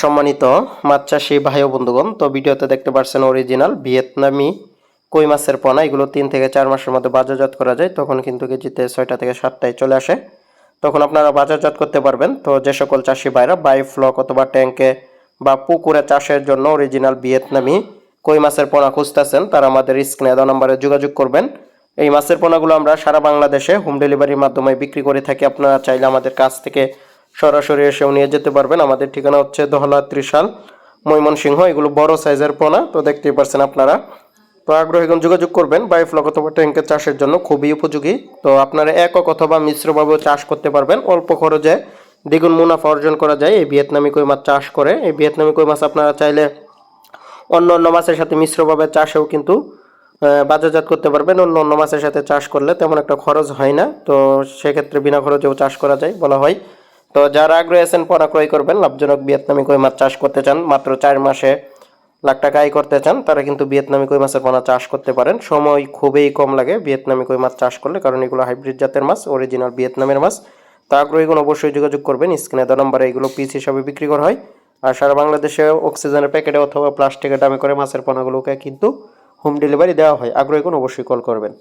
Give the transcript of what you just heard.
সম্মানিত মাছ চাষি ভাই ও বন্ধুগণ, তো ভিডিওতে দেখতে পাচ্ছেন অরিজিনাল ভিয়েতনামি কই মাছের পোনা। এগুলো তিন থেকে চার মাসের মধ্যে বাজারজাত করা যায়। তখন কিন্তু কেজিতে ছয়টা থেকে সাতটায় চলে আসে। তখন আপনারা বাজারজাত করতে পারবেন। তো যে সকল চাষি ভাইরা বাই ফ্লক অথবা ট্যাঙ্কে বা পুকুরে চাষের জন্য অরিজিনাল ভিয়েতনামি কই মাছের পোনা খুঁজতেছেন, তারা আমাদের স্ক্রিনে দেওয়া নম্বরে যোগাযোগ করবেন। এই মাছের পোনাগুলো আমরা সারা বাংলাদেশে হোম ডেলিভারির মাধ্যমে বিক্রি করে থাকি। আপনারা চাইলে আমাদের কাছ থেকে সরাসরি এসেও নিয়ে যেতে পারবেন। আমাদের ঠিকানা হচ্ছে দহলা ত্রিশাল, ময়মনসিংহ, এগুলো বড় সাইজের পোনা, তো দেখতেই পারছেন আপনারা। তো আগ্রহীগণ যোগাযোগ করবেন বায়োফ্লক অথবা ট্যাঙ্কের চাষের জন্য খুবই উপযোগী। তো আপনারা একক অথবা মিশ্রভাবেও চাষ করতে পারবেন। অল্প খরচে দ্বিগুণ মুনাফা অর্জন করা যায়। এই ভিয়েতনামি কই মাছ চাষ করে, এই ভিয়েতনামি কই মাছ আপনারা চাইলে অন্য অন্য মাছের সাথে মিশ্রভাবে চাষেও কিন্তু বাজারজাত করতে পারবেন। অন্য অন্য মাছের সাথে চাষ করলে তেমন একটা খরচ হয় না। তো সেক্ষেত্রে বিনা খরচেও চাষ করা যায় বলা হয়। তো যারা আগ্রহী আছেন পরা ক্রয় করবেন, লাভজনক ভিয়েতনামি কই মাছ চাষ করতে চান, মাত্র চার মাসে লাখ টাকা আয় করতে চান, তারা কিন্তু ভিয়েতনামি কই মাছের পোনা চাষ করতে পারেন। সময় খুবই কম লাগে ভিয়েতনামি কই মাছ চাষ করলে, কারণ এগুলো হাইব্রিড জাতের মাছ অরিজিনাল ভিয়েতনামের মাছ। তা আগ্রহীগুলো অবশ্যই যোগাযোগ করবেন, স্ক্রিনে দেওয়া নম্বরে এগুলো পিস হিসাবে বিক্রি করা হয়। আর সারা বাংলাদেশে অক্সিজেনের প্যাকেটে অথবা প্লাস্টিকের দামে করে মাছের পোনাগুলোকে কিন্তু হোম ডেলিভারি দেওয়া হয়। আগ্রহী কোনো অবশ্যই কল করবেন।